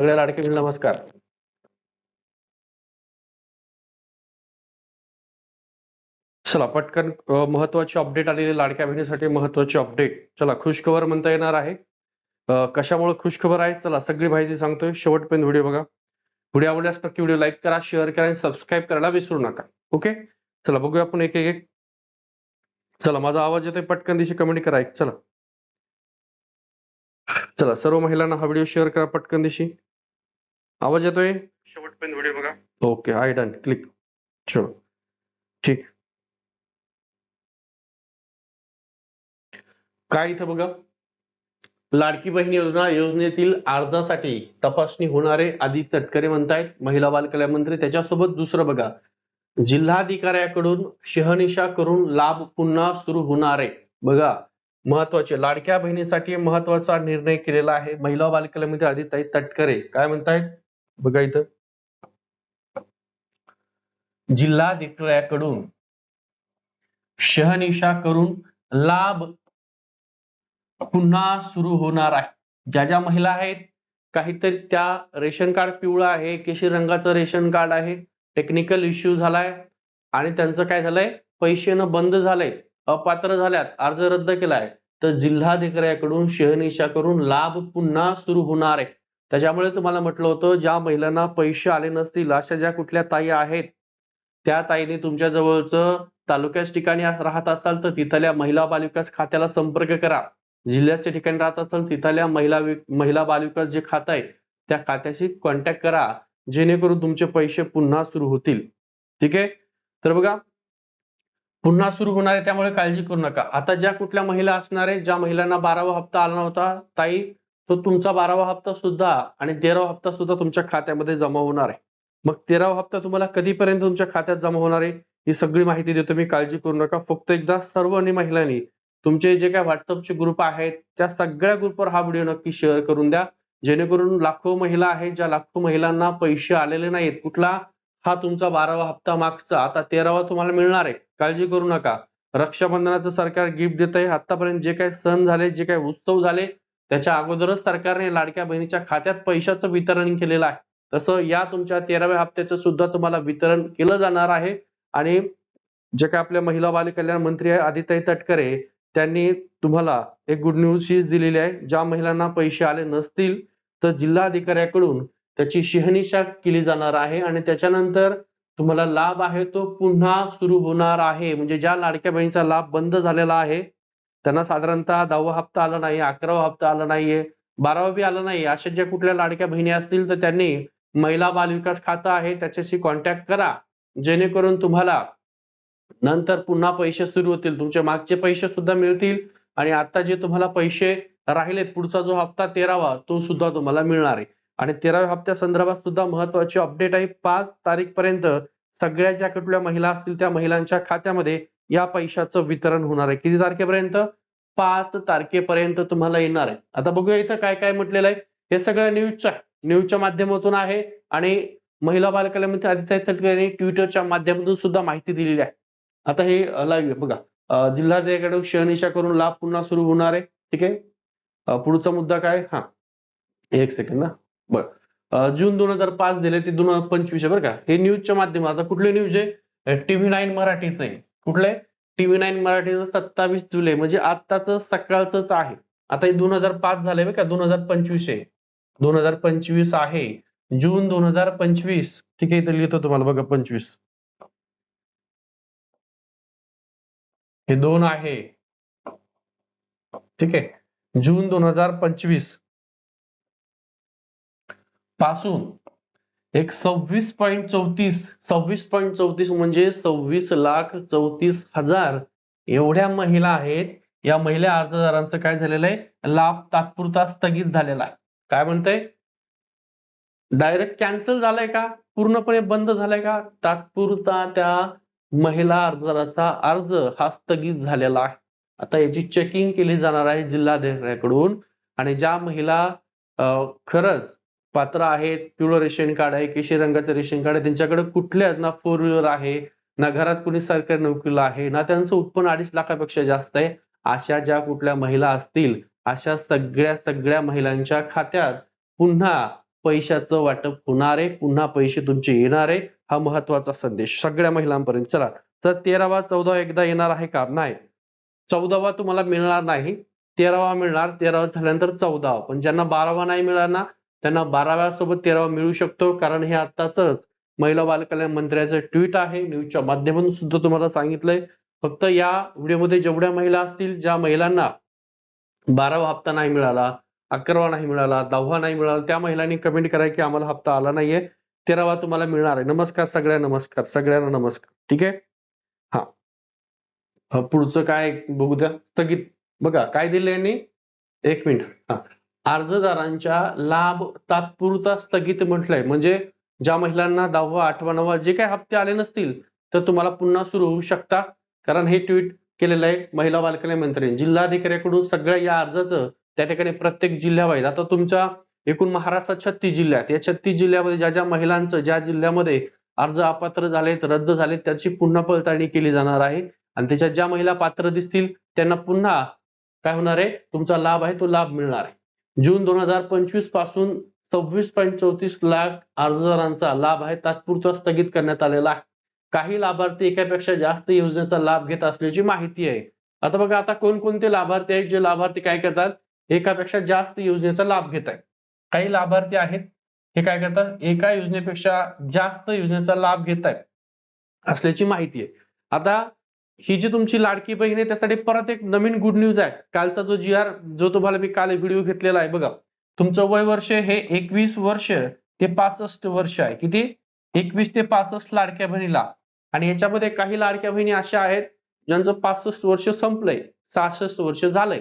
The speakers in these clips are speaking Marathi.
सगळ्या लाडके नमस्कार. चला पटकन महत्वाची अपडेट आलेली लाडक्या बहिणीसाठी महत्वाची अपडेट चला खुशखबर म्हणता येणार आहे. कशामुळे खुशखबर आहे? चला सगळी माहिती सांगतोय. शेवटपर्यंत व्हिडिओ बघा. व्हिडिओ आवडल्यास नक्की व्हिडिओ लाईक करा शेअर करा आणि सबस्क्राईब करायला विसरू नका. ओके? चला बघूया आपण एक एक एक. चला माझा आवाज येतोय? पटकन दिशी कमेंट करा एक. चला. चला सर्व महिलांना हा व्हिडिओ शेअर करा पटकन दिशी. आवाज येतोय? शेवटपर्यंत व्हिडिओ बघा. ओके आय डन क्लिक चलो ठीक काय इथं बघा? लाडकी बहीण योजना योजनेतील अर्जासाठी तपासणी होणारे आदी तटकरे म्हणतायत. महिला बाल कल्याण मंत्री त्याच्यासोबत दुसरं बघा. जिल्हाधिकाऱ्याकडून शहनिशा करून लाभ पुन्हा सुरू होणारे. बघा महत्त्वाचे. लाडक्या बहिणीसाठी महत्त्वाचा निर्णय केलेला आहे. महिला बाल कल्याण मंत्री आदिताई तटकरे. काय म्हणतायत? बघा इथं. जिल्हाधिकाऱ्याकडून शहनिशा करून लाभ पुन्हा सुरू होणार आहे. ज्या ज्या महिला आहेत काहीतरी त्या रेशन कार्ड पिवळं आहे केशरी रंगाचं रेशन कार्ड आहे टेक्निकल इश्यू झालाय आणि त्यांचं काय झालंय? पैसे न बंद झालंय अपात्र झाल्यात अर्ज रद्द केलाय. तर जिल्हाधिकाऱ्याकडून शहनिशा करून लाभ पुन्हा सुरू होणार आहे. त्याच्यामुळे तुम्हाला म्हटलं होतं ज्या महिलांना पैसे आले नसतील अशा ज्या कुठल्या ताई आहेत त्या ताईने तुमच्या जवळचं तालुक्याच ठिकाणी राहत असाल तर तिथल्या महिला बालविकास खात्याला संपर्क करा. जिल्ह्याच्या ठिकाणी राहत असाल तिथल्या महिला महिला बालविकास जे खातं आहे त्या खात्याशी कॉन्टॅक्ट करा. जेणेकरून तुमचे पैसे पुन्हा सुरू होतील. ठीक आहे? तर बघा पुन्हा सुरू होणार आहे त्यामुळे काळजी करू नका. आता ज्या कुठल्या महिला असणार आहे ज्या महिलांना बारावा हप्ता आला नव्हता ताई तो तुमचा बारावा हप्ता सुद्धा आणि तेरावा हप्ता सुद्धा तुमच्या खात्यामध्ये जमा होणार आहे. मग तेरावा हप्ता तुम्हाला कधीपर्यंत तुमच्या खात्यात जमा होणार आहे? ही सगळी माहिती देतो मी काळजी करू नका. फक्त एकदा सर्व आणि महिलांनी तुमचे जे काय व्हॉट्सअपचे ग्रुप आहेत त्या सगळ्या ग्रुपवर हा व्हिडिओ नक्की शेअर करून द्या. जेणेकरून लाखो महिला आहेत ज्या लाखो महिलांना पैसे आलेले नाहीत कुठला हा तुमचा बारावा हप्ता मागचा आता तेरावा तुम्हाला मिळणार आहे. काळजी करू नका. रक्षाबंधनाचं सरकार गिफ्ट देत आहे आतापर्यंत जे काही सण झाले जे काही उत्सव झाले त्याच्या अगोदरच सरकारने लाडक्या बहिणीच्या खात्यात पैशाचं वितरण केलेलं आहे. तसं या तुमच्या तेराव्या हप्त्याचं सुद्धा तुम्हाला वितरण केलं जाणार आहे. आणि जे काय आपल्या महिला बाल कल्याण मंत्री आहे आदिताई तटकरे त्यांनी तुम्हाला एक गुड न्यूज हीच दिलेली आहे. ज्या महिलांना पैसे आले नसतील तर जिल्हाधिकाऱ्याकडून त्याची शहनिशा केली जाणार आहे. आणि त्याच्यानंतर तुम्हाला लाभ आहे तो पुन्हा सुरू होणार आहे. म्हणजे ज्या लाडक्या बहिणीचा लाभ बंद झालेला आहे त्यांना साधारणतः दहावा हप्ता आला नाही अकरावा हप्ता आला नाहीये बारावा बी आला नाही अशा ज्या कुठल्या लाडक्या बहिणी असतील तर त्यांनी महिला बाल विकास खातं आहे त्याच्याशी कॉन्टॅक्ट करा. जेणेकरून तुम्हाला नंतर पुन्हा पैसे सुरू होतील. तुमचे मागचे पैसे सुद्धा मिळतील आणि आता जे तुम्हाला पैसे राहिलेत पुढचा जो हप्ता तेरावा तो सुद्धा तुम्हाला मिळणार आहे. आणि तेराव्या हप्त्या संदर्भात सुद्धा महत्वाची अपडेट आहे. पाच तारीख पर्यंत सगळ्या ज्या कुठल्या महिला असतील त्या महिलांच्या खात्यामध्ये या पैशाचं वितरण होणार आहे. किती तारखेपर्यंत? पाच तारखेपर्यंत तुम्हाला येणार आहे. आता बघूया इथं काय काय म्हटलेलं आहे. हे सगळं न्यूजच्या न्यूजच्या माध्यमातून आहे. आणि महिला बालकल्यामध्ये आदित्य तटकरे ट्विटरच्या माध्यमातून सुद्धा माहिती दिलेली आहे. आता हे लाईव्ह बघा अं, जिल्हाधिकाऱ्याकडून शहनिशा करून लाभ पुन्हा सुरू होणार आहे. ठीक आहे? पुढचा मुद्दा काय? हा. एक सेकंड ना बरं. जून दोन हजार पाच दिले ते दोन हजार पंचवीस आहे बरं का. हे न्यूजच्या माध्यमात आता कुठले न्यूज आहे? टीव्ही नाईन मराठीच आहे. कुठले? टीव्ही नाईन मराठीचं सत्तावीस जुलै म्हणजे आत्ताच सकाळच आहे. आता हे दोन हजार पाच झालंय का दोन हजार पंचवीस आहे. दोन हजार पंचवीस आहे. जून दोन हजार पंचवीस. ठीक आहे इथं लिहितो तुम्हाला बघा पंचवीस. हे दोन आहे. ठीक आहे. जून दोन हजार पंचवीस. पासून एक सव्वीस पॉईंट चौतीस सव्वीस पॉईंट चौतीस म्हणजे सव्वीस लाख चौतीस हजार एवढ्या महिला आहेत. या महिला अर्जदारांचं काय झालेलं आहे? लाभ तात्पुरता स्थगित झालेला आहे. काय म्हणतंय? डायरेक्ट कॅन्सल झालाय का? पूर्णपणे बंद झालाय का? तात्पुरता त्या महिला अर्जदाराचा अर्ज हा स्थगित झालेला आहे. आता याची चेकिंग केली जाणार आहे जिल्हाधिकाऱ्याकडून. आणि ज्या महिला खरंच पात्र आहेत पिवळं रेशन कार्ड आहे केशरी रंगाचं रेशन कार्ड आहे त्यांच्याकडे कुठल्याच ना फोर व्हीलर आहे ना घरात कुणी सरकारी नोकरीला आहे ना त्यांचं उत्पन्न अडीच लाखापेक्षा जास्त आहे अशा ज्या कुठल्या महिला असतील अशा सगळ्या सगळ्या महिलांच्या खात्यात पुन्हा पैशाचं वाटप होणार आहे पुन्हा पैसे तुमचे येणार आहे हा महत्त्वाचा संदेश सगळ्या महिलांपर्यंत. चला तर तेरावा चौदावा एकदा येणार आहे का? नाही. चौदावा तुम्हाला मिळणार नाही तेरावा मिळणार तेरावा झाल्यानंतर चौदावा. पण ज्यांना बारावा नाही मिळाला ना त्यांना बाराव्या सोबत तेरावा मिळू शकतो. कारण हे आत्ताच महिला बालकल्याण मंत्र्याचं ट्विट आहे. न्यूजच्या माध्यमातून सुद्धा तुम्हाला सांगितलंय. फक्त या व्हिडिओमध्ये जेवढ्या महिला असतील ज्या महिलांना बारावा हप्ता नाही मिळाला अकरावा नाही मिळाला दहावा नाही मिळाला त्या महिलांनी कमेंट करा की आम्हाला हप्ता आला नाहीये. तेरावा तुम्हाला मिळणार आहे. नमस्कार सगळ्या नमस्कार. सगळ्यांना नमस्कार. ठीक आहे? हा. पुढचं काय बघू द्या. स्थगित बघा काय दिलं यांनी? एक मिनिट. हा. अर्जदारांच्या लाभ तात्पुरता स्थगित म्हटलंय. म्हणजे ज्या महिलांना दहावा आठवा नववा जे काही हप्ते आले नसतील तर तुम्हाला पुन्हा सुरू होऊ शकता. कारण हे ट्विट केलेलं आहे महिला बालकल्याण मंत्री. जिल्हाधिकाऱ्याकडून सगळ्या या अर्जाचं त्या ठिकाणी प्रत्येक जिल्ह्यावाईज आता तुमच्या एकूण महाराष्ट्रात छत्तीस जिल्ह्यात या छत्तीस जिल्ह्यामध्ये ज्या ज्या महिलांचं ज्या जिल्ह्यामध्ये अर्ज अपात्र झालेत रद्द झालेत त्याची पुन्हा पडताळणी केली जाणार आहे. आणि त्याच्यात ज्या महिला पात्र दिसतील त्यांना पुन्हा काय होणार आहे? तुमचा लाभ आहे तो लाभ मिळणार आहे. जून दोन हजार पंचवीसपासून सव्वीस पॉईंट चौतीस लाख अर्जदारांचा लाभ आहे तात्पुरता स्थगित करण्यात आलेला आहे. काही लाभार्थी एकापेक्षा जास्त योजनेचा लाभ घेत असल्याची माहिती आहे. आता बघा आता कोणकोणते लाभार्थी आहेत? जे लाभार्थी काय करतात? एकापेक्षा जास्त योजनेचा लाभ घेत आहेत. काही लाभार्थी आहेत हे काय करतात? एका योजनेपेक्षा जास्त योजनेचा लाभ घेत आहेत असल्याची माहिती आहे. आता ही जी तुमची लाडकी बहीण आहे त्यासाठी परत एक नवीन गुड न्यूज आहे. कालचा जो जी आर जो तुम्हाला मी काल व्हिडिओ घेतलेला आहे बघा. तुमचं वय वर्ष हे एकवीस वर्ष ते पासष्ट वर्ष आहे. किती? एकवीस ते पासष्ट लाडक्या बहिणीला. आणि याच्यामध्ये काही लाडक्या बहिणी अशा आहेत ज्यांचं पासष्ट वर्ष संपलंय सहासष्ट वर्ष झालंय.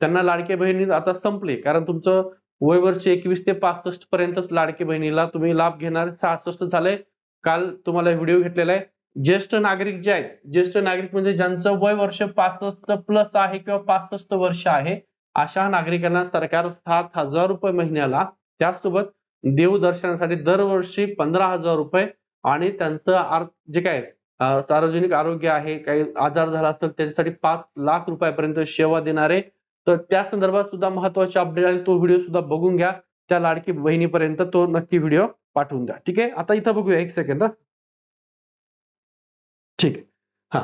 त्यांना लाडक्या बहिणी आता संपले कारण तुमचं वय वर्ष एकवीस ते पासष्ट पर्यंतच लाडकी बहिणीला तुम्ही लाभ घेणार सहासष्ट झालंय. काल तुम्हाला व्हिडिओ घेतलेला आहे. ज्येष्ठ नागरिक जे आहेत ज्येष्ठ नागरिक म्हणजे ज्यांचं वय वर्ष पासष्ट प्लस आहे किंवा पासष्ट वर्ष आहे अशा नागरिकांना सरकार सात हजार रुपये महिन्याला त्याचसोबत देवदर्शनासाठी दरवर्षी पंधरा हजार रुपये आणि त्यांचं जे काय सार्वजनिक आरोग्य आहे काही आजार झाला असेल त्याच्यासाठी पाच लाख रुपयापर्यंत सेवा देणारे तर त्या संदर्भात सुद्धा महत्त्वाचे अपडेट आहे तो व्हिडिओ सुद्धा बघून घ्या. त्या लाडकी बहिणीपर्यंत तो नक्की व्हिडिओ पाठवून द्या. ठीक आहे? आता इथं बघूया एक सेकंद ठीक आहे. हा.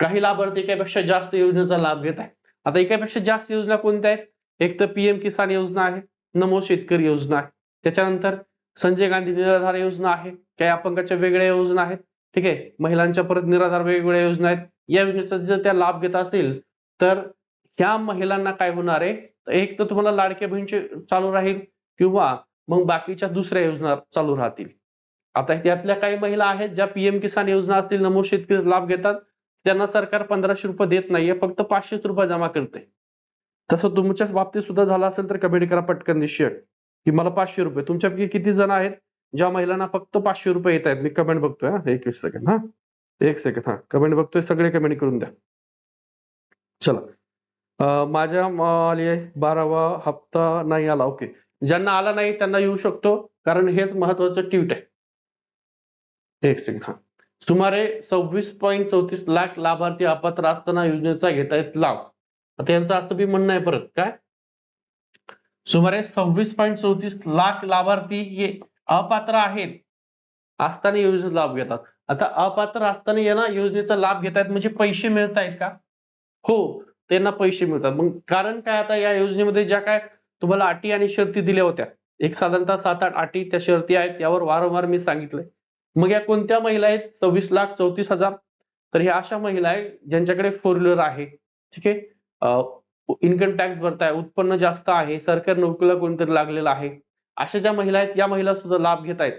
काही लाभार्थी एकापेक्षा जास्त योजनेचा लाभ घेत आहे आता एकापेक्षा जास्त योजना कोणत्या आहेत? एक तर पीएम किसान योजना आहे नमो शेतकरी योजना आहे. त्याच्यानंतर संजय गांधी निराधार योजना आहे काही अपंगाच्या वेगळ्या योजना आहेत. ठीक आहे. महिलांच्या परत निराधार वेगवेगळ्या योजना आहेत. या योजनेचा जर त्या लाभ घेत असतील तर ह्या महिलांना काय होणार आहे? एक तर तुम्हाला लाडक्या बहिणीचे चालू राहील किंवा मग बाकीच्या दुसऱ्या योजना चालू राहतील. आता त्यातल्या काही महिला आहेत ज्या पीएम किसान योजना असतील नमो शेतकरी लाभ घेतात त्यांना सरकार पंधराशे रुपये देत नाहीये फक्त पाचशेच रुपये जमा करते. तसं तुमच्याच बाबतीत सुद्धा झालं असेल तर कमेंट करा पटकन निश्चय की मला पाचशे रुपये तुमच्यापैकी किती जण आहेत ज्या महिलांना फक्त पाचशे रुपये येत आहेत मी कमेंट बघतोय हा. एक सेकंड हा. एक सेकंड हा. कमेंट बघतोय सगळे कमेंट करून द्या. चला. माझ्या आली बारावा हप्ता नाही आला. ओके. ज्यांना आला नाही त्यांना येऊ शकतो कारण हेच महत्वाचं ट्विट आहे. एक सेकंड हा. सुमारे सव्वीस पॉईंट चौतीस लाख लाभार्थी अपात्र असताना योजनेचा घेता येत लाभ. आता यांचं असं बी म्हणणं आहे परत. काय? सुमारे सव्वीस पॉईंट चौतीस लाख लाभार्थी हे अपात्र आहेत. असताना योजनेचा लाभ घेतात. आता अपात्र असताना यांना योजनेचा लाभ घेतायत म्हणजे पैसे मिळत आहेत का? हो त्यांना पैसे मिळतात. मग कारण काय आता या योजनेमध्ये ज्या काय तुम्हाला अटी आणि शर्ती दिल्या होत्या. एक साधारणतः सात आठ अटी त्या शर्ती आहेत त्यावर वारंवार मी सांगितलंय. मग या कोणत्या महिला आहेत? सव्वीस लाख चौतीस हजार. तर ह्या अशा महिला आहेत ज्यांच्याकडे फोर व्हीलर आहे. ठीक आहे? इन्कम टॅक्स भरताय उत्पन्न जास्त आहे सरकारी नोकरीला कोणतरी लागलेलं आहे. अशा ज्या महिला आहेत या महिला सुद्धा लाभ घेत आहेत.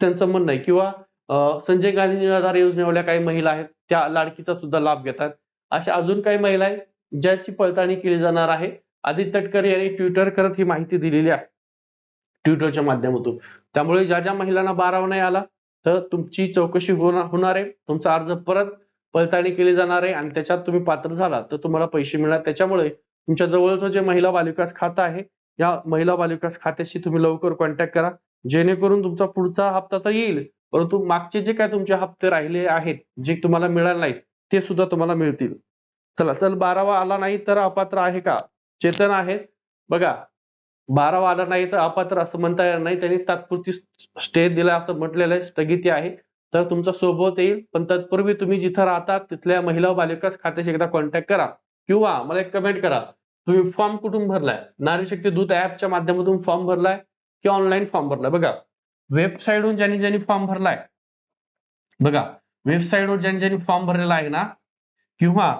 त्यांचं म्हणणं आहे किंवा संजय गांधी निराधार योजनेवाल्या काही महिला आहेत त्या लाडकीचा सुद्धा लाभ घेतात अशा अजून काही महिला आहेत ज्याची पडताळणी केली जाणार आहे. आदित्य तटकरे यांनी ट्विटर करत ही माहिती दिलेली आहे ट्विटरच्या माध्यमातून. त्यामुळे ज्या ज्या महिलांना बारावा नाही आला तर तुमची चौकशी होणार होणार आहे. तुमचा अर्ज परत पडताळणी केली जाणार आहे आणि त्याच्यात तुम्ही पात्र झाला तर तुम्हाला पैसे मिळणार. त्याच्यामुळे तुमच्या जवळचं जे महिला बालविकास खातं आहे या महिला बालविकास खात्याशी तुम्ही लवकर कॉन्टॅक्ट करा. जेणेकरून तुमचा पुढचा हप्ता तर येईल परंतु मागचे जे काय तुमचे हप्ते राहिले आहेत जे तुम्हाला मिळाले नाहीत ते सुद्धा तुम्हाला मिळतील. चला चल बारावा आला नाही तर अपात्र आहे का? चेतन आहेत बघा बारा आला नाही तर अपात्र असं म्हणता येणार नाही. त्यांनी तात्पुरती स्टे दिला असं म्हटलेलं आहे स्थगिती आहे. तर तुमचा सोबत येईल पण तत्पूर्वी तुम्ही जिथं राहता तिथल्या महिला व बालिकास खात्याशी एकदा कॉन्टॅक्ट करा. किंवा मला एक कमेंट करा. तुम्ही फॉर्म कुठून भरलाय? नारी शक्ती दूत ऍपच्या माध्यमातून फॉर्म भरलाय की ऑनलाईन फॉर्म भरलाय? बघा वेबसाईटहून ज्यांनी ज्यांनी फॉर्म भरलाय बघा वेबसाईटवर ज्यांनी ज्यांनी फॉर्म भरलेला आहे ना किंवा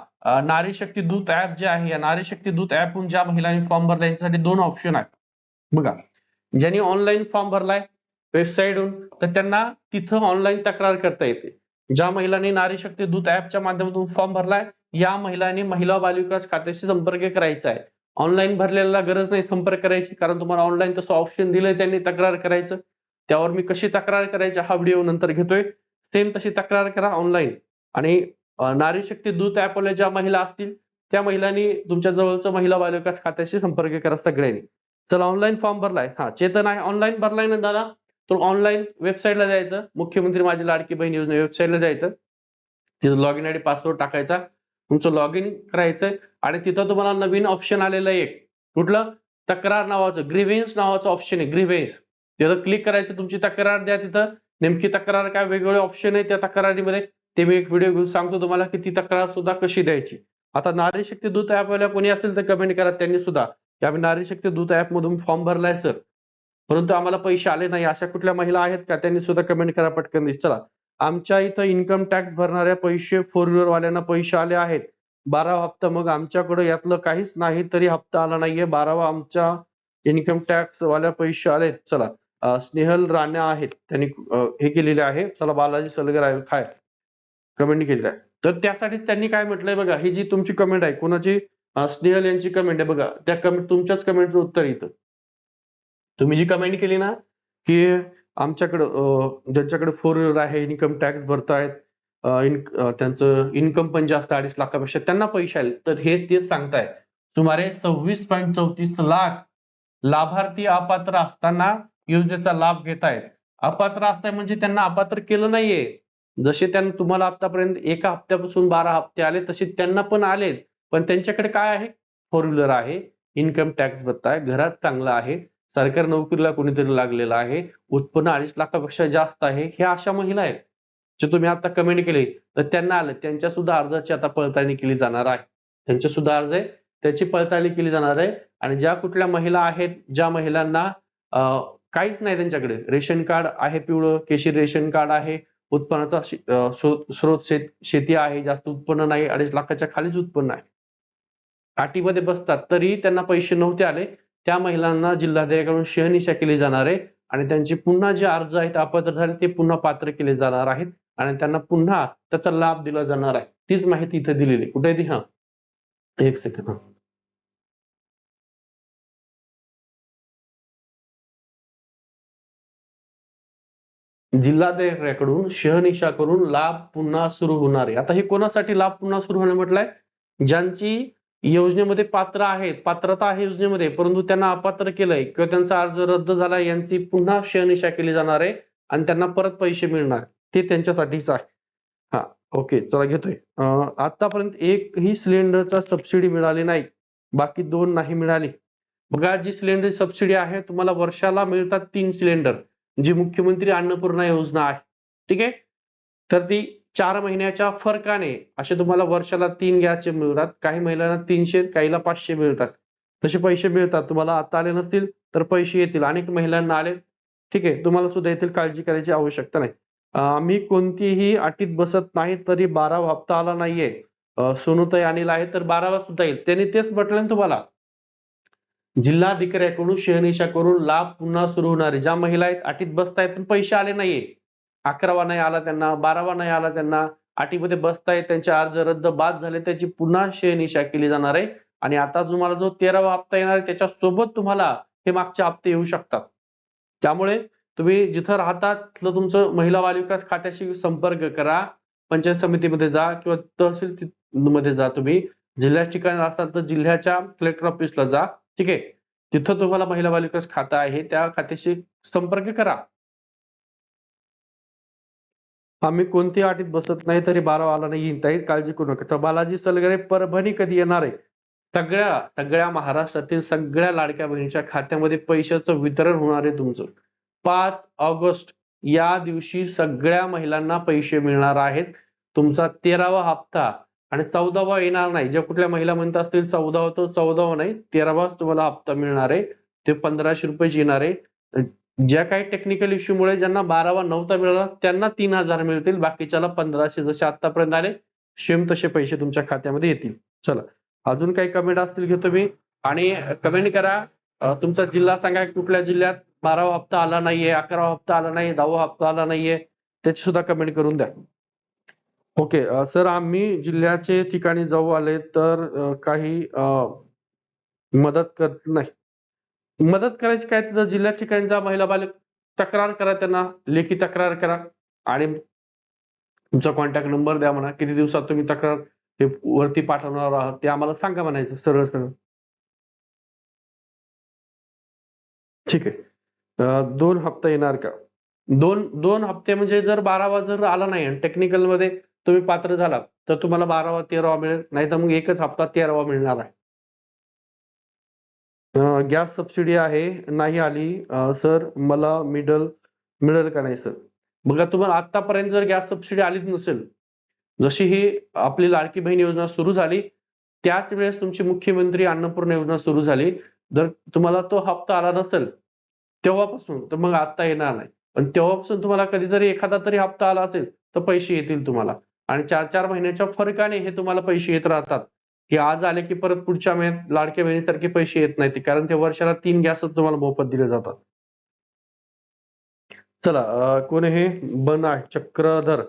नारी शक्ती दूत ऍप जे आहे या नारी शक्ती दूत ऍपहून ज्या महिलांनी फॉर्म भरला यांच्यासाठी दोन ऑप्शन आहेत. बघा ज्यांनी ऑनलाईन फॉर्म भरलाय वेबसाईटहून तर त्यांना तिथं ऑनलाईन तक्रार करता येते. ज्या महिलांनी नारी शक्ती दूत ऍपच्या माध्यमातून फॉर्म भरलाय या महिलांनी महिला बालविकास खात्याशी संपर्क करायचा आहे. ऑनलाईन भरलेला गरज नाही संपर्क करायची कारण तुम्हाला ऑनलाईन तसं ऑप्शन दिलंय त्यांनी तक्रार करायचं. त्यावर मी कशी तक्रार करायची हा व्हिडिओ नंतर घेतोय. सेम तशी तक्रार करा ऑनलाईन आणि नारी शक्ती दूत ऍपवाल्या ज्या महिला असतील त्या महिलांनी तुमच्या जवळचं महिला बालविकास खात्याशी संपर्क करा सगळ्यांनी. चला ऑनलाईन फॉर्म भरलाय. हा चेतन आहे. ऑनलाईन भरलाय ना दादा? तर ऑनलाईन वेबसाईटला जायचं. मुख्यमंत्री माझी लाडकी बहीण योजना वेबसाईटला जायचं. तिथं लॉग इन आयडी पासवर्ड टाकायचा. तुमचं लॉग इन करायचंय. आणि तिथं तुम्हाला नवीन ऑप्शन आलेलं आहे एक. कुठलं? तक्रार नावाचं. ग्रीव्हेन्स नावाचं ऑप्शन आहे. ग्रीव्हेन्स तिथं क्लिक करायचं. तुमची तक्रार द्या तिथं. नेमकी तक्रार काय? वेगवेगळे ऑप्शन आहे त्या तक्रारीमध्ये. ते मी एक व्हिडिओ घेऊन सांगतो तुम्हाला की ती तक्रार सुद्धा कशी द्यायची. आता नारी शक्ती दूत ऍपवाल्या कोणी असेल तर कमेंट करा. त्यांनी सुद्धा. की आम्ही नारी शक्ती दूत ऍप मधून फॉर्म भरलाय सर परंतु आम्हाला पैसे आले नाही. अशा कुठल्या महिला आहेत का? त्यांनी सुद्धा कमेंट करा पटकन. चला. आमच्या इथं इन्कम टॅक्स भरणाऱ्या पैसे फोर व्हीलर वाल्यांना पैसे आले आहेत. बारावा हप्ता मग आमच्याकडे यातलं काहीच नाही तरी हप्ता आला नाहीये. बारावा आमच्या इन्कम टॅक्स वाल्या पैसे आलेत. चला. स्नेहल राण्या आहेत. त्यांनी हे केलेले आहे. चला बालाजी सलगर आहे. काय कमेंट केलेली आहे. तर त्यासाठी त्यांनी काय म्हटलंय बघा? ही जी तुमची कमेंट आहे कोणाची? स्नेहल यांची कमेंट आहे बघा. त्या कमेंट तुमच्याच कमेंटचं उत्तर येतं तुम्ही जी कमेंट केली ना की आमच्याकडं ज्यांच्याकडे फोर व्हीलर आहे इन्कम टॅक्स भरतायत इन- त्यांचं इन्कम पण जास्त अडीच लाखापेक्षा त्यांना पैसे आले. तर हे तेच सांगताय सुमारे सव्वीस पॉईंट चौतीस लाख लाभार्थी अपात्र असताना योजनेचा लाभ घेत आहेत अपात्र असताय म्हणजे त्यांना अपात्र केलं नाहीये. जसे त्यांना तुम्हाला आतापर्यंत एका हप्त्यापासून बारा हप्ते आले तसे त्यांना पण आलेत. पण त्यांच्याकडे काय आहे? फोर व्हीलर आहे इन्कम टॅक्स भरताय घरात चांगलं आहे सरकारी नोकरीला कोणीतरी लागलेलं आहे उत्पन्न अडीच लाखापेक्षा जास्त आहे ह्या अशा महिला आहेत. जे तुम्ही आता कमेंट केले तर त्यांना आलं त्यांच्या सुद्धा अर्जाची आता पडताळणी केली जाणार आहे. त्यांचे सुद्धा अर्ज आहे त्याची पडताळणी केली जाणार आहे. आणि ज्या कुठल्या महिला आहेत ज्या महिलांना काहीच नाही त्यांच्याकडे. रेशन कार्ड आहे पिवळं केशी रेशन कार्ड आहे उत्पन्नाचा स्रोत शेत शेती आहे जास्त उत्पन्न नाही अडीच लाखाच्या खालीच उत्पन्न आहे. अटीमध्ये बसतात तरी त्यांना पैसे नव्हते आले. त्या महिलांना जिल्हाधिकाऱ्यांकडून शहनिशा केली जाणार आहे आणि त्यांचे पुन्हा जे अर्ज आहेत अपात्र झाले ते पुन्हा पात्र केले जाणार आहेत आणि त्यांना पुन्हा त्याचा लाभ दिला जाणार आहे. तीच माहिती इथे दिलेली आहे. कुठे ती? हा. एक सेकंड हा. जिल्हाधिकाऱ्याकडून शहनिशा करून लाभ पुन्हा सुरू होणार आहे. आता हे कोणासाठी लाभ पुन्हा सुरू होणार म्हटलंय? ज्यांची योजनेमध्ये पात्र आहेत. पात्रता आहे योजनेमध्ये परंतु त्यांना अपात्र केलंय किंवा त्यांचा अर्ज रद्द झालाय यांची पुन्हा शहनिशा केली जाणार आहे आणि त्यांना परत पैसे मिळणार. ते त्यांच्यासाठीच आहे. हा ओके चला घेतोय. आतापर्यंत एकही सिलेंडरचा सबसिडी मिळाली नाही. बाकी दोन नाही मिळाली. बघा जी सिलेंडर सबसिडी आहे तुम्हाला वर्षाला मिळतात तीन सिलेंडर जी मुख्यमंत्री अन्नपूर्णा योजना आहे. ठीक आहे? तर ती चार महिन्याच्या फरकाने असे तुम्हाला वर्षाला तीन गॅसचे मिळतात काही महिलांना तीनशे काहीला पाचशे मिळतात. तसे पैसे मिळतात तुम्हाला आता आले नसतील तर पैसे येतील. अनेक महिलांना आले ठीक आहे तुम्हाला सुद्धा येथील काळजी करायची आवश्यकता नाही. मी कोणतीही अटीत बसत नाही तरी बारावा हप्ता आला नाहीये. सोनुताई सोनूताई अनिल आहे तर बारावा सुद्धा येईल. त्यांनी तेच म्हटलं तुम्हाला. जिल्हाधिकाऱ्याकडून शहनिशा करून लाभ पुन्हा सुरू होणार आहे. ज्या महिला आहेत अटीत बसतायत पण पैसे आले नाहीये. अकरावा नाही आला त्यांना बारावा नाही आला त्यांना अटीमध्ये बसतायत त्यांचे अर्ज रद्द बाद झाले त्याची पुन्हा शयनिशा केली जाणार आहे. आणि आता तुम्हाला जो तेरावा हप्ता येणार आहे त्याच्या सोबत तुम्हाला हे मागचे हप्ते येऊ शकतात. त्यामुळे तुम्ही जिथं राहता तिथलं तुमचं महिला बाल विकास खात्याशी संपर्क करा पंचायत समितीमध्ये जा किंवा तहसील मध्ये जा तुम्ही. जिल्ह्या ठिकाणी असाल तर जिल्ह्याच्या कलेक्टर ऑफिसला जा. ठीक आहे? तिथं तुम्हाला महिला बाल विकास खातं आहे त्या खात्याशी संपर्क करा. आम्ही कोणत्याही अटीत बसत नाही तरी बारा आला नाही येईन. काळजी करू नका. तर बालाजी सलगरे परभणी कधी येणार आहे? सगळ्या सगळ्या महाराष्ट्रातील सगळ्या लाडक्या बहिणीच्या खात्यामध्ये पैशाचं वितरण होणार आहे तुमचं. पाच ऑगस्ट या दिवशी सगळ्या महिलांना पैसे मिळणार आहेत. तुमचा तेरावा हप्ता आणि चौदावा येणार नाही. ज्या कुठल्या महिला म्हणत असतील चौदावा तो चौदावा नाही तेरावाच तुम्हाला हप्ता मिळणार आहे. ते पंधराशे रुपये येणार आहे. ज्या काही टेक्निकल इश्यूमुळे ज्यांना बारावा नव्हता मिळाला त्यांना तीन हजार मिळतील. बाकीच्याला पंधराशे जसे आतापर्यंत आले सेम तसे पैसे तुमच्या खात्यामध्ये येतील. चला अजून काही कमेंट असतील घेतो मी. आणि कमेंट करा. तुमचा जिल्हा सांगा कुठल्या जिल्ह्यात? बारावा हप्ता आला नाहीये अकरावा हप्ता आला नाही दहावा हप्ता आला नाहीये त्याची सुद्धा कमेंट करून द्या. ओके सर आम्ही जिल्ह्याचे ठिकाणी जाऊ आले तर काही मदत करत नाही. मदत करायची काय तिथं? जिल्ह्यात ठिकाणी जा महिला बालक तक्रार करा त्यांना लेखी तक्रार करा. आणि तुमचा कॉन्टॅक्ट नंबर द्या म्हणा. किती दिवसात तुम्ही तक्रार हे वरती पाठवणार आहात ते आम्हाला सांगा म्हणायचं सरळ सरळ. ठीक आहे. दोन हप्ता येणार का? दोन दोन हप्ते म्हणजे जर बारावा जर आला नाही टेक्निकलमध्ये तुम्ही पात्र झाला तर तुम्हाला बारावा तेरावा मिळेल. नाही तर मग एकच हप्ता तेरावा मिळणार आहे. गॅस सबसिडी आहे नाही आली सर मला मिडल मिळेल का नाही सर बघा तुम्हाला आतापर्यंत जर गॅस सबसिडी आलीच नसेल जशी ही आपली लाडकी बहीण योजना सुरू झाली त्याच वेळेस तुमची मुख्यमंत्री अन्नपूर्णा योजना सुरू झाली. जर तुम्हाला तो हप्ता आला नसेल तेव्हापासून तर मग आता येणार नाही. पण तेव्हापासून तुम्हाला कधीतरी एखादा तरी हप्ता आला असेल तर पैसे येतील तुम्हाला. आणि चार चार महिन्याच्या फरकाने हे तुम्हाला पैसे येत राहतात. की आज आले की परत पुढच्या महिन्यात लाडक्या बहिणीसारखे पैसे येत नाहीत. कारण ते वर्षाला तीन गॅस तुम्हाला मोफत दिले जातात. चला कोण हे? बन चक्रधर.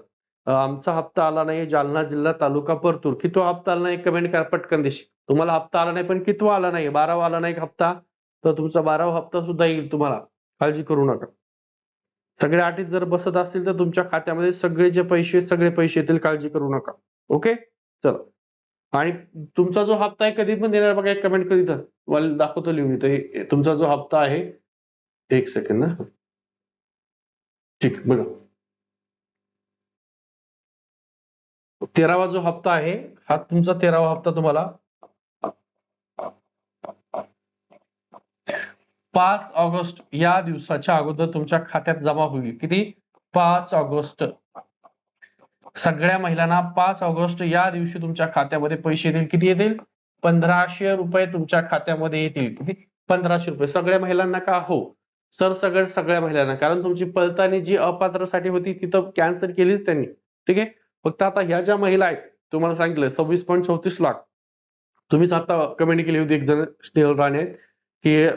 आमचा हप्ता आला नाही जालना जिल्हा तालुका परतूर. की हप्ता आला नाही कमेंट करा पटकन देश. तुम्हाला हप्ता आला नाही पण कितवा आला नाही बारावा आला नाही हप्ता? तर तुमचा बारावा हप्ता सुद्धा येईल तुम्हाला. काळजी करू नका. सगळ्या अटीत जर बसत असतील तर तुमच्या खात्यामध्ये सगळे जे पैसे सगळे पैसे येतील. काळजी करू नका. ओके? चला. आणि तुमचा जो हप्ता आहे कधी पण देणार. बघा एक कमेंट करीत तर. मला दाखवतो लिहून इथं. तुमचा जो हप्ता आहे एक सेकंड ना. ठीक बघा. तेरावा जो हप्ता आहे हा तुमचा तेरावा हप्ता तुम्हाला पाच ऑगस्ट या दिवसाच्या अगोदर तुमच्या खात्यात जमा होईल. किती? पाच ऑगस्ट. सगळ्या महिलांना पाच ऑगस्ट या दिवशी तुमच्या खात्यामध्ये पैसे येतील. किती येतील? पंधराशे रुपये तुमच्या खात्यामध्ये येतील. किती? पंधराशे रुपये. सगळ्या महिलांना का? हो. सर सगळ्या सगळ्या महिलांना. कारण तुमची पळतानी जी अपात्रसाठी होती ती तर कॅन्सल केलीच त्यांनी. ठीक आहे? फक्त आता ह्या ज्या महिला आहेत तुम्हाला सांगितलं सव्वीस पॉईंट चौतीस लाख. तुम्हीच आता कमेंट केली होती एक जण स्नेहल राणे आहेत, की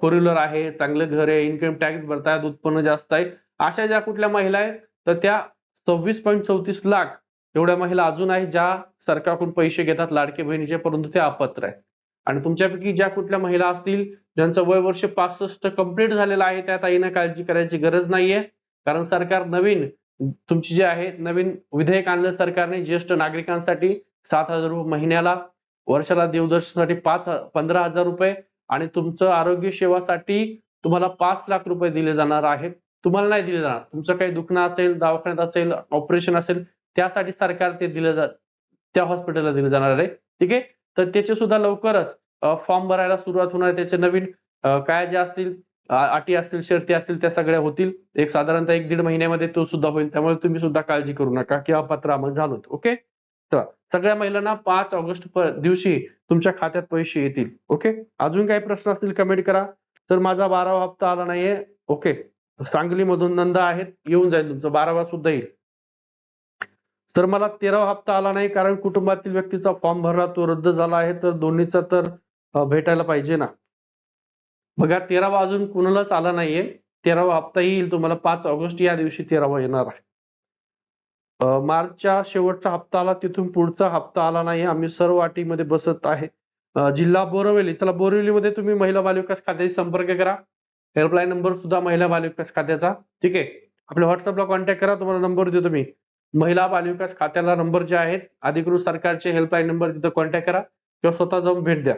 फोर व्हीलर आहे चांगलं घर आहे इन्कम टॅक्स भरतायत उत्पन्न जास्त आहे. अशा ज्या कुठल्या महिला आहेत तर त्या सव्वीस पॉईंट चौतीस लाख एवढ्या महिला अजून आहेत ज्या सरकारकडून पैसे घेतात लाडके बहिणीचे परंतु ते अपात्र आहेत. आणि तुमच्यापैकी ज्या कुठल्या महिला असतील ज्यांचं वय वर्ष पासष्ट कंप्लीट झालेलं आहे त्या ताईनं काळजी करायची गरज नाहीये. कारण सरकार नवीन तुमची जे आहे नवीन विधेयक आणलं सरकारने ज्येष्ठ नागरिकांसाठी सात हजार रुपये महिन्याला वर्षाला देवदर्शनासाठी पाच पंधरा हजार रुपये आणि तुमचं आरोग्य सेवासाठी तुम्हाला पाच लाख रुपये दिले जाणार आहेत. तुम्हाला नाही दिले जाणार. तुमचं काही दुखणं असेल दवाखान्यात असेल ऑपरेशन असेल त्यासाठी सरकार ते दिलं जात त्या हॉस्पिटलला दिले जाणार आहे. ठीक आहे? तर त्याचे सुद्धा लवकरच फॉर्म भरायला सुरुवात होणार आहे. त्याचे नवीन काय जे असतील अटी असतील शर्ती असतील त्या सगळ्या होतील. एक साधारणतः एक दीड महिन्यामध्ये तो सुद्धा होईल. त्यामुळे तुम्ही सुद्धा काळजी करू नका की अपात्र आम्हाला झालो ओके? तर सगळ्या महिलांना पाच ऑगस्ट दिवशी तुमच्या खात्यात पैसे येतील. ओके? अजून काही प्रश्न असतील कमेंट करा. तर माझा बारावा हप्ता आला नाहीये. ओके? सांगलीमधून नंदा आहेत येऊन जाईल तुमचं बारावा सुद्धा येईल. तर मला तेरावा हप्ता आला नाही कारण कुटुंबातील व्यक्तीचा फॉर्म भरला तो रद्द झाला आहे तर दोन्हीचा तर भेटायला पाहिजे ना. बघा तेरावा अजून कुणालाच आला नाहीये. तेरावा हप्ता येईल तुम्हाला पाच ऑगस्ट या दिवशी तेरावा येणार आहे. मार्चच्या शेवटचा हप्ता आला तिथून पुढचा हप्ता आला नाही आम्ही सर्व अटीमध्ये बसत आहे. जिल्हा बोरवली चला बोरिवलीमध्ये तुम्ही महिला बालविकास खात्याशी संपर्क करा. हेल्पलाईन नंबर सुद्धा महिला बालविकास खात्याचा. ठीक आहे? आपल्या व्हॉट्सअपला कॉन्टॅक्ट करा तुम्हाला नंबर देतो मी. महिला बालविकास खात्याला नंबर जे आहेत अधिकृत सरकारचे हेल्पलाईन नंबर तिथं कॉन्टॅक्ट करा किंवा स्वतः जाऊन भेट द्या.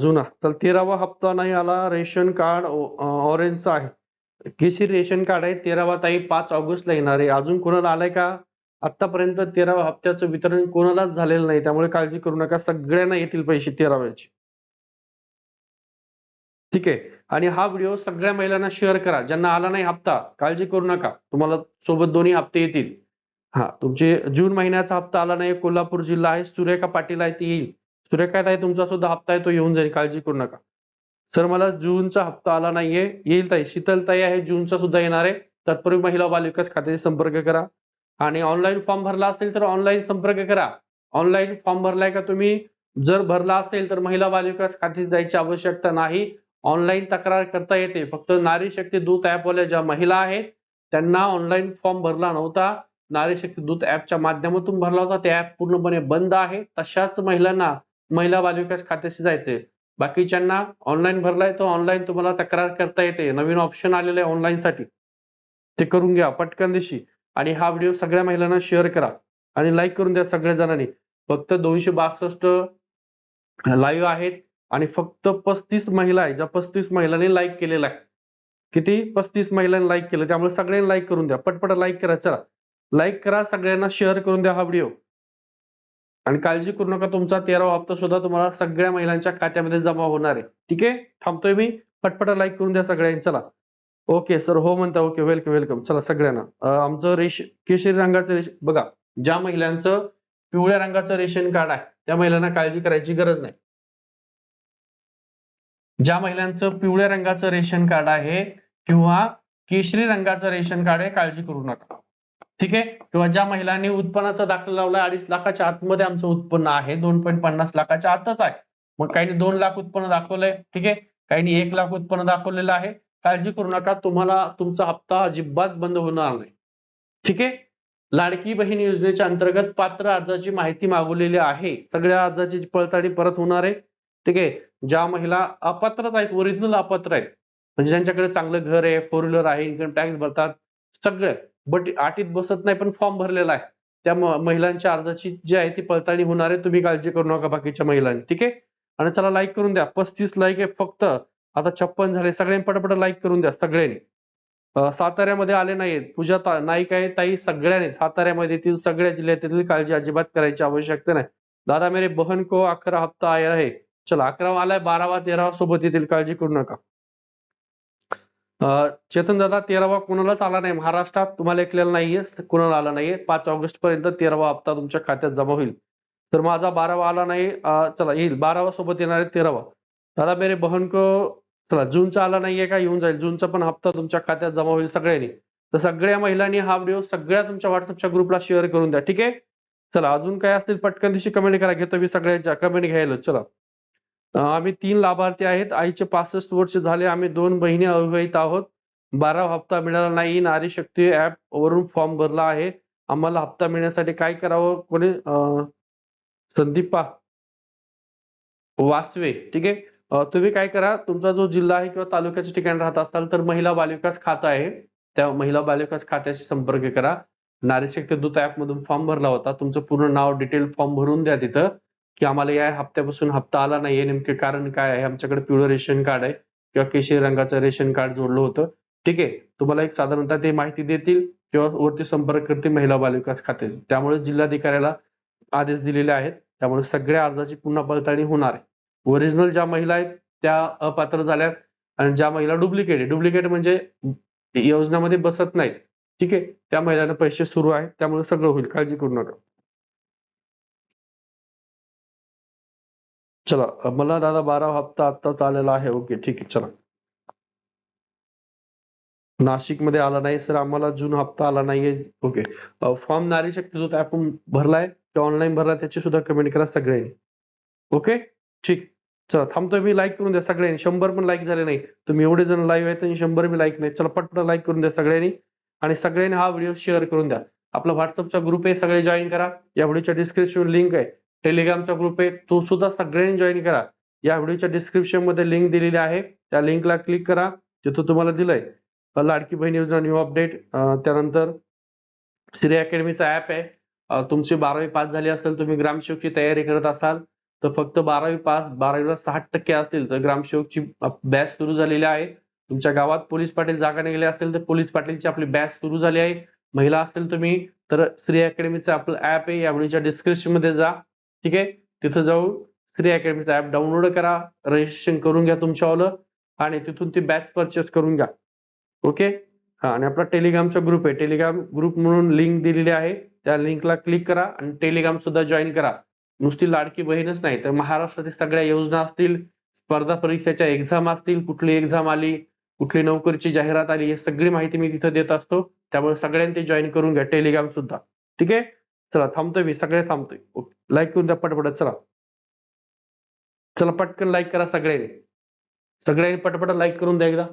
जुना. तर तेरावा हप्ता नाही आला रेशन कार्ड ऑरेंजचा आहे. केसी रेशन कार्ड आहे तेरावा ताई पाच ऑगस्टला येणार आहे. अजून कोणाला आलाय का? आतापर्यंत तेराव्या हप्त्याचं वितरण कोणालाच झालेलं नाही. त्यामुळे काळजी करू नका. सगळ्यांना येतील पैसे तेराव्याचे. ठीक आहे. आणि हा व्हिडिओ सगळ्या महिलांना शेअर करा. ज्यांना आला नाही हप्ता काळजी करू नका. तुम्हाला सोबत दोन्ही हप्ते येतील. हा तुमचे जून महिन्याचा हप्ता आला नाही कोल्हापूर जिल्हा आहे सुरेखा पाटील आहे ती येईल. सुरेखा ताई तुमचा सुद्धा हप्ता आहे तो येऊन जाईल काळजी करू नका. सर मला जूनचा हप्ता आला नाहीये. येईल ताई शीतल ताई आहे जूनचा सुद्धा येणार आहे. तत्पूर्वी महिला बाल विकास खात्याशी संपर्क करा. आणि ऑनलाईन फॉर्म भरला असेल तर ऑनलाईन संपर्क करा. ऑनलाईन फॉर्म भरलाय का तुम्ही? जर भरला असेल तर महिला बाल विकास खात्यात जायची आवश्यकता नाही. ऑनलाईन तक्रार करता येते. फक्त नारी शक्ती दूत ऍपवाल्या ज्या महिला आहेत त्यांना ऑनलाईन फॉर्म भरला नव्हता. नारी शक्ती दूत ऍपच्या माध्यमातून भरला होता. ते ऍप पूर्णपणे बंद आहे. तशाच महिलांना महिला बालविकास खात्याशी जायचे बाकीच्यांना ऑनलाईन भरलाय तो ऑनलाईन तुम्हाला तक्रार करता येते. नवीन ऑप्शन आलेलं आहे ऑनलाईन साठी. ते करून घ्या पटकन दिवशी आणि हा व्हिडिओ सगळ्या महिलांना शेअर करा. आणि लाईक करून द्या सगळ्या जणांनी. फक्त दोनशे बासष्ट लाईव्ह आहेत. आणि फक्त पस्तीस महिला आहे. ज्या पस्तीस महिलांनी लाईक केलेला आहे. किती? पस्तीस महिलांनी लाईक केलं. त्यामुळे सगळ्यांनी लाईक करून द्या. पटपट लाईक करा. चला. लाईक करा सगळ्यांना शेअर करून द्या हा व्हिडिओ आणि काळजी करू नका. तुमचा तेरावा हप्ता सुद्धा तुम्हाला सगळ्या महिलांच्या खात्यामध्ये जमा होणार आहे. ठीक आहे? थांबतोय मी. पटपट लाईक करून द्या सगळ्यांनी. चला. ओके सर हो म्हणता. ओके वेलकम वेलकम चला सगळ्यांना. आमचं रेश केशरी रंगाचं रेश बघा. ज्या महिलांचं पिवळ्या रंगाचं रेशन कार्ड आहे त्या महिलांना काळजी करायची गरज नाही. ज्या महिलांचं पिवळ्या रंगाचं रेशन कार्ड आहे किंवा केशरी रंगाचं रेशन कार्ड आहे काळजी करू नका. ठीक आहे? किंवा ज्या महिलांनी उत्पन्नाचा दाखला लावला अडीच लाखाच्या आतमध्ये आमचं उत्पन्न आहे दोन पॉईंट पन्नास लाखाच्या आतच आहे. मग काही दोन लाख उत्पन्न दाखवलंय ठीक आहे? काही एक लाख उत्पन्न दाखवलेलं आहे. काळजी करू नका तुम्हाला तुमचा हप्ता अजिबात बंद होणार नाही. ठीक आहे? लाडकी बहीण योजनेच्या अंतर्गत पात्र अर्जाची माहिती मागवलेली आहे. सगळ्या अर्जाची पडताळणी परत होणार आहे. ठीक आहे? ज्या महिला अपात्रच आहेत ओरिजिनल अपात्र आहेत. म्हणजे ज्यांच्याकडे चांगलं घर आहे फोर व्हीलर आहे इन्कम टॅक्स भरतात सगळं. बट आटीत बसत नाही पण फॉर्म भरलेला आहे. त्या महिलांच्या अर्जाची जी आहे ती पडताळणी होणार आहे. तुम्ही काळजी करू नका बाकीच्या महिलांनी ठीक आहे? आणि चला लाईक करून द्या. पस्तीस लाईक आहे फक्त. आता छप्पन झाले. सगळ्यांनी पटापट लाईक करून द्या सगळ्यांनी. साताऱ्यामध्ये आले नाहीत पूजा नाईक आहे ताई सगळ्यांनी. साताऱ्यामध्ये येथील सगळ्या जिल्ह्यातील काळजी अजिबात करायची आवश्यकता नाही. दादा मेरे बहन को अकरा हप्ता आया आहे चला अकरावा आलाय बारावा तेरावा सोबत येतील काळजी करू नका. चेतन दादा तेरावा कोणालाच आला नाही? महाराष्ट्रात तुम्हाला ऐकलेला नाहीये कोणाला आला नाहीये. पाच ऑगस्ट पर्यंत तेरावा हप्ता तुमच्या खात्यात जमा होईल. तर माझा बारावा आला नाही चला येईल. बारावा सोबत येणार आहे तेरावा दादा मेरे बहन को चला जूनचा आला नाहीये का? येऊन जाईल. जूनचा पण हप्ता तुमच्या खात्यात जमा होईल सगळ्यांनी. तर सगळ्या महिलांनी हा व्हिडिओ सगळ्या तुमच्या व्हॉट्सअपच्या ग्रुपला शेअर करून द्या ठीक आहे? चला अजून काय असतील पटकन दिवशी कमेंट करा. घेतो मी सगळ्यांच्या. कमेंट घ्यायला चला. आम्ही तीन लाभार्थी आहेत. आईचे पासष्ट वर्ष झाले. आम्ही दोन महिने अविवाहित आहोत. बारा हप्ता मिळाला नाही. नारी शक्ती ऍप वरून फॉर्म भरला आहे. आम्हाला हप्ता मिळण्यासाठी काय करावं? कोणी संदीपा वासवे ठीक आहे? तुम्ही काय करा. तुमचा जो जिल्हा आहे किंवा तालुक्याच्या ठिकाणी राहत असाल तर महिला बालविकास खातं आहे. त्या महिला बालविकास खात्याशी संपर्क करा. नारी शक्ती दूत ऍप मधून फॉर्म भरला होता. तुमचं पूर्ण नाव डिटेल फॉर्म भरून द्या तिथं. की आम्हाला या हप्त्यापासून हप्ता आला नाहीये. नेमके कारण काय आहे? आमच्याकडे पिवळं रेशन कार्ड आहे किंवा केशरी रंगाचं रेशन कार्ड जोडलं होतं. ठीक आहे. तुम्हाला एक साधारणतः ते माहिती देतील किंवा वरती संपर्क करतील महिला बालविकास खाते. त्यामुळे जिल्हाधिकाऱ्याला आदेश दिलेले आहेत. त्यामुळे सगळ्या अर्जाची पुन्हा पडताळणी होणार आहे. ओरिजिनल ज्या महिला आहेत त्या अपात्र झाल्यात आणि ज्या महिला डुप्लिकेट आहे. डुप्लिकेट म्हणजे योजनामध्ये बसत नाहीत. ठीक आहे. त्या महिलांना पैसे सुरू आहेत. त्यामुळे सगळं होईल. काळजी करू नका. चला मला दादा बारा हप्ता आत्ताच आलेला आहे. ओके ठीक आहे चला. नाशिकमध्ये आला नाही सर आम्हाला जून हप्ता आला नाहीये. ओके. फॉर्म नारी शक्ती जो आपण भरलाय किंवा ऑनलाईन भरलाय त्याची सुद्धा कमेंट करा सगळ्यांनी ओके? ठीक. चला थांबतोय मी लाईक करून द्या सगळ्यांनी. शंभर पण लाईक झाले नाही. तुम्ही एवढे जण लाईव्ह आहेत आणि शंभर मी लाईक नाही. चला पटपट लाईक करून द्या सगळ्यांनी. आणि सगळ्यांनी हा व्हिडिओ शेअर करून द्या. आपला व्हॉट्सअपचा ग्रुप आहे सगळे जॉईन करा. या व्हिडिओच्या डिस्क्रिप्शन लिंक आहे. टेलिग्रामचा ग्रुप आहे तो सुद्धा सगळ्यांनी जॉईन करा. या व्हिडिओच्या डिस्क्रिप्शनमध्ये लिंक दिलेली आहे. त्या लिंकला क्लिक करा. जिथं तुम्हाला दिलंय. लाडकी बहीण योजना न्यू अपडेट त्यानंतर श्री अकॅडमीचा ऍप आहे. तुमची बारावी पास झाली असेल तुम्ही ग्रामसेवकची तयारी करत असाल तर फक्त बारावी पास बारावीला साठ टक्के असतील तर ग्रामसेवकची बॅच सुरू झालेली आहे. तुमच्या गावात पोलीस पाटील जागा निघाले असतील तर पोलीस पाटीलची आपली बॅच सुरू झाली आहे. महिला असतील तुम्ही तर श्री अकॅडमीचं आपलं ऍप आहे. या व्हिडिओच्या डिस्क्रिप्शनमध्ये जा. ठीक आहे? तिथं जाऊन श्री अकॅडमीचा ऍप डाउनलोड करा रजिस्ट्रेशन करून घ्या तुमच्यावालं आणि तिथून ती बॅच परचेस करून घ्या. ओके हा आणि आपला टेलिग्रामचा ग्रुप आहे. टेलिग्राम ग्रुप म्हणून लिंक दिलेली आहे. त्या लिंकला क्लिक करा आणि टेलिग्राम सुद्धा जॉईन करा. नुसती लाडकी बहीणच नाही तर महाराष्ट्रातील सगळ्या योजना असतील स्पर्धा परीक्षेच्या एक्झाम असतील कुठली एक्झाम आली कुठली नोकरीची जाहिरात आली ही सगळी माहिती मी तिथं देत असतो. त्यामुळे सगळ्यांनी ते जॉईन करून घ्या टेलिग्राम सुद्धा. ठीक आहे? चला थांबतोय मी सगळे थांबतोय. लाईक करून द्या पटपट चला. चला पटकन लाईक करा सगळ्यांनी. सगळ्यांनी पटपट लाईक करून द्या एकदा.